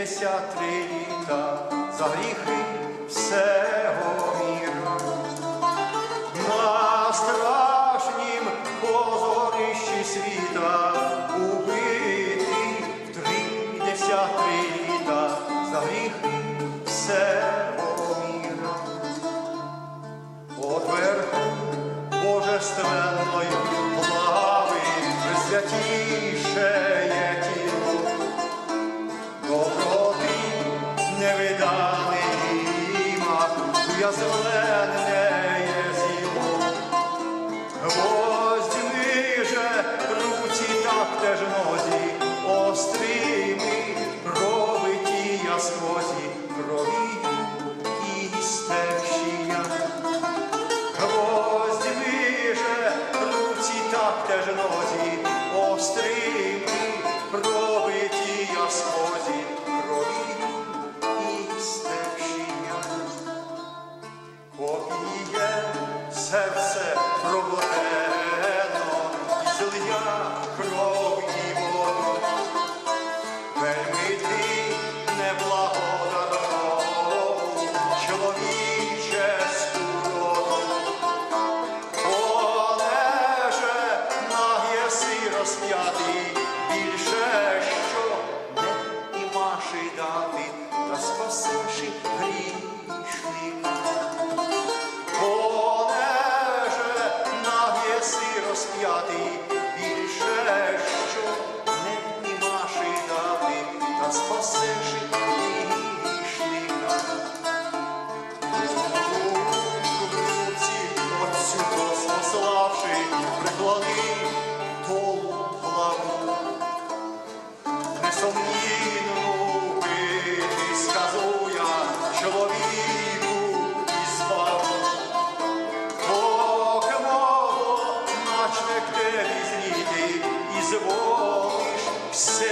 тридцять три літа за гріхи всього міру. На страшнім позорищі світа убитий в тридцять три sevdan edeyim ah Bu yazılı дати, та спасивши грішника. Олеже, нагєси розп'ятий, більше що не імаши дати, та спасивши грішника. Руці Отцю пославши, преклони зріти,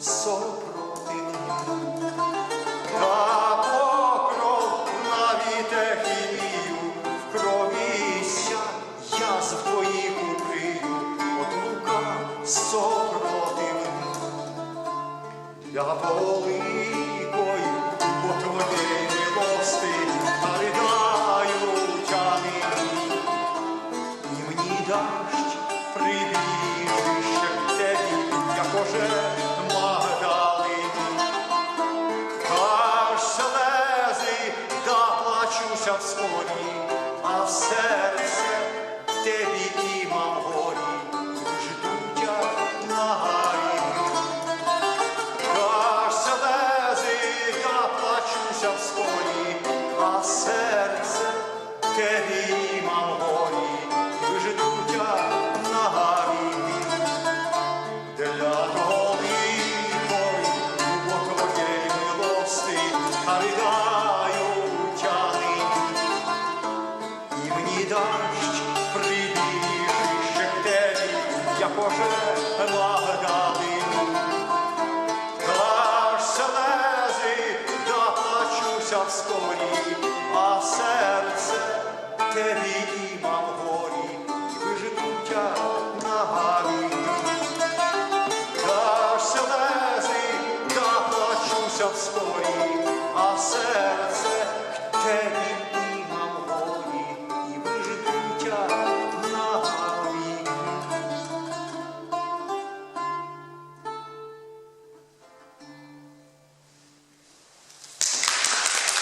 сопротивлю. Та покров навіть ехімію, в кровіся, я з твоїх укрию, от лука сопротивлю. Я великою а в серце тебі і горі, ждуть на гарі. Для доликой у твоєї милости ридаю тяни, і мені прибіжище к тебе, як уже вскорі, а серце тебе і в горі, вижитуть на гарі. Дашся лези, да плачуся вскоро.